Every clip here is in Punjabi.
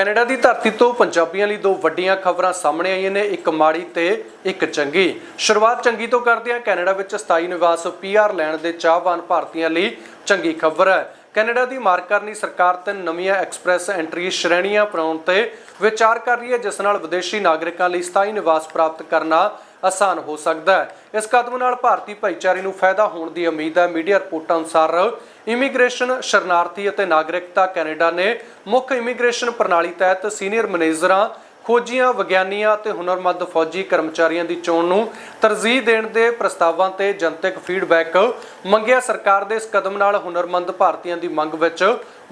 ਕੈਨੇਡਾ ਦੀ ਧਰਤੀ ਤੋਂ ਪੰਜਾਬੀਆਂ ਲਈ ਦੋ ਵੱਡੀਆਂ ਖਬਰਾਂ ਸਾਹਮਣੇ ਆਈਆਂ ਨੇ, ਇੱਕ ਮਾੜੀ ਤੇ ਇੱਕ ਚੰਗੀ। ਸ਼ੁਰੂਆਤ ਚੰਗੀ ਤੋਂ ਕਰਦੇ ਹਾਂ ਕੈਨੇਡਾ ਵਿੱਚ ਸਥਾਈ ਨਿਵਾਸ ਪੀਆਰ ਲੈਣ ਦੇ ਚਾਹਵਾਨ ਭਾਰਤੀਆਂ ਲਈ ਚੰਗੀ ਖਬਰ ਹੈ। ਕੈਨੇਡਾ ਦੀ ਮਾਰਕਰਨੀ ਸਰਕਾਰ ਤਿੰਨ ਨਵੀਆਂ ਐਕਸਪ੍ਰੈਸ ਐਂਟਰੀ ਸ਼੍ਰੇਣੀਆਂ ਬਣਾਉਣ ਤੇ ਵਿਚਾਰ ਕਰ ਰਹੀ ਹੈ, ਜਿਸ ਨਾਲ ਵਿਦੇਸ਼ੀ ਨਾਗਰਿਕਾਂ ਲਈ ਸਥਾਈ ਨਿਵਾਸ ਪ੍ਰਾਪਤ ਕਰਨਾ ਆਸਾਨ ਹੋ ਸਕਦਾ ਹੈ। ਇਸ ਕਦਮ ਨਾਲ ਭਾਰਤੀ ਭਾਈਚਾਰੇ ਨੂੰ ਫਾਇਦਾ ਹੋਣ ਦੀ ਉਮੀਦ ਹੈ। ਮੀਡੀਆ ਰਿਪੋਰਟਾਂ ਅਨੁਸਾਰ ਇਮੀਗ੍ਰੇਸ਼ਨ ਸ਼ਰਨਾਰਥੀ ਅਤੇ ਨਾਗਰਿਕਤਾ ਕੈਨੇਡਾ ਨੇ ਮੁੱਖ ਇਮੀਗ੍ਰੇਸ਼ਨ ਪ੍ਰਣਾਲੀ ਤਹਿਤ ਸੀਨੀਅਰ ਮੈਨੇਜਰਾਂ ਖੋਜੀਆਂ ਵਿਗਿਆਨੀਆਂ ਅਤੇ ਹੁਨਰਮੰਦ ਫੌਜੀ ਕਰਮਚਾਰੀਆਂ ਦੀ ਚੋਣ ਨੂੰ ਤਰਜੀਹ ਦੇਣ ਦੇ ਪ੍ਰਸਤਾਵਾਂ ਤੇ ਜਨਤਕ ਫੀਡਬੈਕ ਮੰਗਿਆ ਸਰਕਾਰ ਦੇ ਇਸ ਕਦਮ ਨਾਲ ਹੁਨਰਮੰਦ ਭਾਰਤੀਆਂ ਦੀ ਮੰਗ ਵਿੱਚ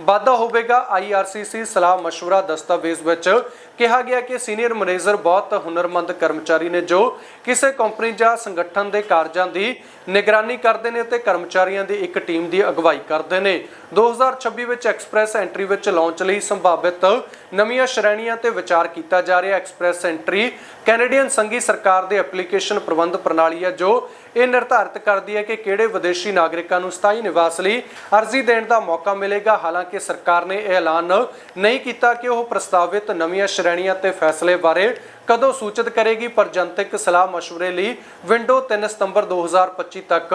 ਵਾਧਾ ਹੋਵੇਗਾ ਆਈਆਰਸੀਸੀ ਸਲਾਹ مشورہ ਦਸਤਾਵੇਜ਼ ਵਿੱਚ ਕਿਹਾ ਗਿਆ ਕਿ ਸੀਨੀਅਰ ਮੈਨੇਜਰ ਬਹੁਤ ਹੁਨਰਮੰਦ ਕਰਮਚਾਰੀ ਨੇ ਜੋ ਕਿਸੇ ਕੰਪਨੀ ਜਾਂ ਸੰਗਠਨ ਦੇ ਕਾਰਜਾਂ ਦੀ ਨਿਗਰਾਨੀ ਕਰਦੇ ਨੇ ਅਤੇ ਕਰਮਚਾਰੀਆਂ ਦੀ ਇੱਕ ਟੀਮ ਦੀ ਅਗਵਾਈ ਕਰਦੇ ਨੇ 2026 ਵਿੱਚ ਐਕਸਪ੍ਰੈਸ ਐਂਟਰੀ ਵਿੱਚ ਲਾਂਚ ਲਈ ਸੰਭਾਵਿਤ ਨਵੀਆਂ ਸ਼੍ਰੇਣੀਆਂ ਤੇ ਵਿਚਾਰ ਕੀਤਾ ਜਾ ਰਿਹਾ ਐਕਸਪ੍ਰੈਸ ਐਂਟਰੀ। ਕੈਨੇਡੀਅਨ ਸੰਘੀ ਸਰਕਾਰ ਦੇ ਐਪਲੀਕੇਸ਼ਨ ਪ੍ਰਬੰਧ ਪ੍ਰਣਾਲੀ ਹੈ ਜੋ ਇਹ ਨਿਰਧਾਰਿਤ ਕਰਦੀ ਹੈ ਕਿ ਕਿਹੜੇ ਵਿਦੇਸ਼ੀ ਨਾਗਰਿਕਾਂ ਨੂੰ ਸਥਾਈ ਨਿਵਾਸ ਲਈ ਅਰਜ਼ੀ ਦੇਣ ਦਾ ਮੌਕਾ ਮਿਲੇਗਾ। ਹਾਲਾਂਕਿ ਸਰਕਾਰ ਨੇ ਇਹ ਐਲਾਨ ਨਹੀਂ ਕੀਤਾ ਕਿ ਉਹ ਪ੍ਰਸਤਾਵਿਤ ਨਵੀਆਂ ਸ਼੍ਰੇਣੀਆਂ ਤੇ ਫੈਸਲੇ ਬਾਰੇ ਕਦੋਂ ਸੂਚਿਤ ਕਰੇਗੀ ਪਰ ਜਨਤਕ ਸਲਾਹ مشورے ਲਈ ਵਿੰਡੋ 3 ਸਤੰਬਰ 2025 ਤੱਕ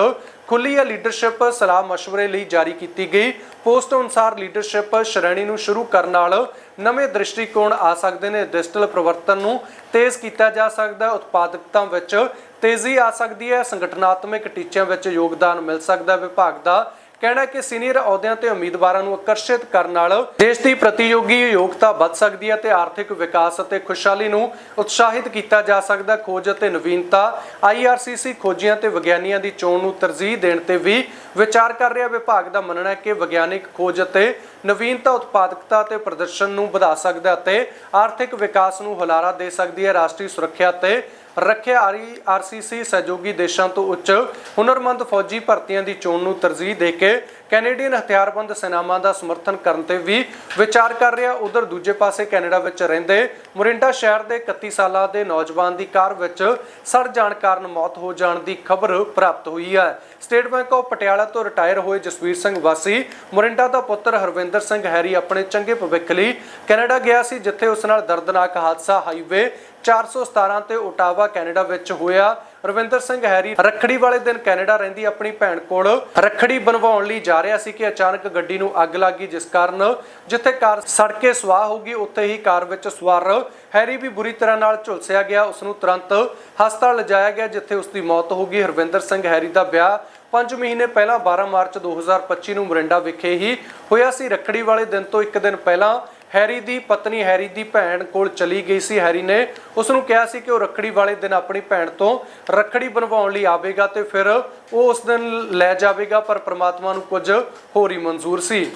ਖੁੱਲੀ ਹੈ ਲੀਡਰਸ਼ਿਪ ਸਲਾਹ مشورے ਲਈ ਜਾਰੀ ਕੀਤੀ ਗਈ ਪੋਸਟ ਅਨੁਸਾਰ ਲੀਡਰਸ਼ਿਪ ਸ਼੍ਰੇਣੀ ਨੂੰ ਸ਼ੁਰੂ ਕਰਨ ਨਾਲ ਨਵੇਂ ਦ੍ਰਿਸ਼ਟੀਕੋਣ ਆ ਸਕਦੇ ਨੇ ਡਿਜੀਟਲ ਪ੍ਰਵਰਤਨ ਨੂੰ ਤੇਜ਼ ਕੀਤਾ ਜਾ ਸਕਦਾ ਹੈ ਉਤਪਾਦਕਤਾ ਵਿੱਚ ਤੇਜ਼ੀ ਆ ਸਕਦੀ ਹੈ ਸੰਗਠਨਾਤਮਕ ਟੀਚਿਆਂ ਵਿੱਚ ਯੋਗਦਾਨ ਮਿਲ ਸਕਦਾ ਹੈ ਵਿਭਾਗ ਦਾ ਕਹਿਣਾ ਕਿ ਸੀਨੀਅਰ ਅਹੁਦਿਆਂ ਤੇ ਉਮੀਦਵਾਰਾਂ ਨੂੰ ਆਕਰਸ਼ਿਤ ਕਰਨ ਨਾਲ ਦੇਸ਼ ਦੀ ਪ੍ਰਤੀਯੋਗੀ ਯੋਗਤਾ ਵੱਧ ਸਕਦੀ ਹੈ ਤੇ ਆਰਥਿਕ ਵਿਕਾਸ ਅਤੇ ਖੁਸ਼ਹਾਲੀ ਨੂੰ ਉਤਸ਼ਾਹਿਤ ਕੀਤਾ ਜਾ ਸਕਦਾ ਖੋਜ ਅਤੇ ਨਵੀਨਤਾ ਆਈਆਰਸੀਸੀ ਖੋਜੀਆਂ ਤੇ ਵਿਗਿਆਨੀਆਂ ਦੀ ਚੋਣ ਨੂੰ ਤਰਜੀਹ ਦੇਣ ਤੇ ਵੀ ਵਿਚਾਰ ਕਰ ਰਿਹਾ ਵਿਭਾਗ ਦਾ ਮੰਨਣਾ ਹੈ ਕਿ ਵਿਗਿਆਨਿਕ ਖੋਜ ਅਤੇ ਨਵੀਨਤਾ, ਉਤਪਾਦਕਤਾ ਤੇ ਪ੍ਰਦਰਸ਼ਨ ਨੂੰ ਵਧਾ ਸਕਦਾ ਹੈ ਅਤੇ ਆਰਥਿਕ ਵਿਕਾਸ ਨੂੰ ਹੁਲਾਰਾ ਦੇ ਸਕਦੀ ਹੈ। ਰਾਸ਼ਟਰੀ ਸੁਰੱਖਿਆ ਤੇ ਰੱਖਿਆ ਆਰੀ ਆਰਸੀਸੀ ਸਹਿਯੋਗੀ ਦੇਸ਼ਾਂ ਤੋਂ ਉੱਚ ਹੁਨਰਮੰਦ ਫੌਜੀ ਭਰਤੀਆਂ ਦੀ ਚੋਣ ਨੂੰ ਤਰਜੀਹ ਦੇ ਕੇ ਕੈਨੇਡੀਅਨ ਹਥਿਆਰਬੰਦ ਸੈਨਾਵਾਂ ਦਾ ਸਮਰਥਨ ਕਰਨ ਤੇ ਵੀ ਵਿਚਾਰ ਕਰ ਰਿਹਾ। ਉਧਰ ਦੂਜੇ ਪਾਸੇ ਕੈਨੇਡਾ ਵਿੱਚ ਰਹਿੰਦੇ ਮੁਰਿੰਡਾ ਸ਼ਹਿਰ ਦੇ 31 ਸਾਲਾਂ ਦੇ ਨੌਜਵਾਨ ਦੀ ਕਾਰ ਵਿੱਚ ਸੜ ਜਾਣ ਕਾਰਨ ਮੌਤ ਹੋ ਜਾਣ ਦੀ ਖਬਰ ਪ੍ਰਾਪਤ ਹੋਈ ਹੈ। ਸਟੇਟ ਬੈਂਕ ਆਫ ਪਟਿਆਲਾ ਤੋਂ ਰਿਟਾਇਰ ਹੋਏ ਜਸਵੀਰ ਸਿੰਘ ਵਾਸੀ, ਮੋਰਿੰਡਾ ਦਾ ਪੁੱਤਰ ਹਰਵਿੰਦਰ ਸਿੰਘ ਹੈਰੀ ਆਪਣੇ ਚੰਗੇ ਭਵਿੱਖ ਲਈ ਕੈਨੇਡਾ ਗਿਆ ਸੀ, ਜਿੱਥੇ ਉਸ ਨਾਲ ਦਰਦਨਾਕ ਹਾਦਸਾ ਹਾਈਵੇ 417 ਤੇ ਓਟਾਵਾ ਕੈਨੇਡਾ ਵਿੱਚ ਹੋਇਆ। ਰਵਿੰਦਰ ਸਿੰਘ ਹੈਰੀ ਰੱਖੜੀ ਵਾਲੇ ਦਿਨ ਕੈਨੇਡਾ ਰਹਿੰਦੀ ਆਪਣੀ ਭੈਣ ਕੋਲ ਰੱਖੜੀ ਬਣਵਾਉਣ ਲਈ ਜਾ ਰਿਹਾ ਸੀ ਕਿ ਅਚਾਨਕ ਗੱਡੀ ਨੂੰ ਅੱਗ ਲੱਗ ਗਈ, ਜਿਸ ਕਾਰਨ ਜਿੱਥੇ ਕਾਰ ਸੜ ਸਵਾਹ ਹੋ ਗਈ, ਉੱਥੇ ਹੀ ਕਾਰ ਵਿੱਚ ਸਵਾਰ ਹੈਰੀ ਵੀ ਬੁਰੀ ਤਰ੍ਹਾਂ ਨਾਲ ਝੁਲਸਿਆ ਗਿਆ। ਉਸ ਨੂੰ ਤੁਰੰਤ ਹਸਪਤਾਲ ਲਿਜਾਇਆ ਗਿਆ, ਜਿੱਥੇ ਉਸ ਦੀ ਮੌਤ ਹੋ ਗਈ। ਹਰਵਿੰਦਰ ਸਿੰਘ ਹੈਰੀ ਦਾ ਵਿਆਹ 5 ਮਹੀਨੇ ਪਹਿਲਾਂ 12 ਮਾਰਚ 2025 ਨੂੰ ਮੋਰਿੰਡਾ ਵਿਖੇ ਹੀ ਹੋਇਆ ਸੀ। ਰੱਖੜੀ ਵਾਲੇ ਦਿਨ ਤੋਂ ਇੱਕ ਦਿਨ ਪਹਿਲਾਂ ਹੈਰੀ ਦੀ ਪਤਨੀ, ਹੈਰੀ ਦੀ ਭੈਣ ਕੋਲ ਚਲੀ ਗਈ ਸੀ। ਹੈਰੀ ਨੇ ਉਸ ਨੂੰ ਕਿਹਾ ਸੀ ਕਿ ਉਹ ਰੱਖੜੀ ਵਾਲੇ ਦਿਨ ਆਪਣੀ ਭੈਣ ਤੋਂ ਰੱਖੜੀ ਬਣਵਾਉਣ ਲਈ ਆਵੇਗਾ ਤੇ ਫਿਰ ਉਹ ਉਸ ਦਿਨ ਲੈ ਜਾਵੇਗਾ, ਪਰ ਪ੍ਰਮਾਤਮਾ ਨੂੰ ਕੁਝ ਹੋਰ ਹੀ ਮਨਜ਼ੂਰ ਸੀ।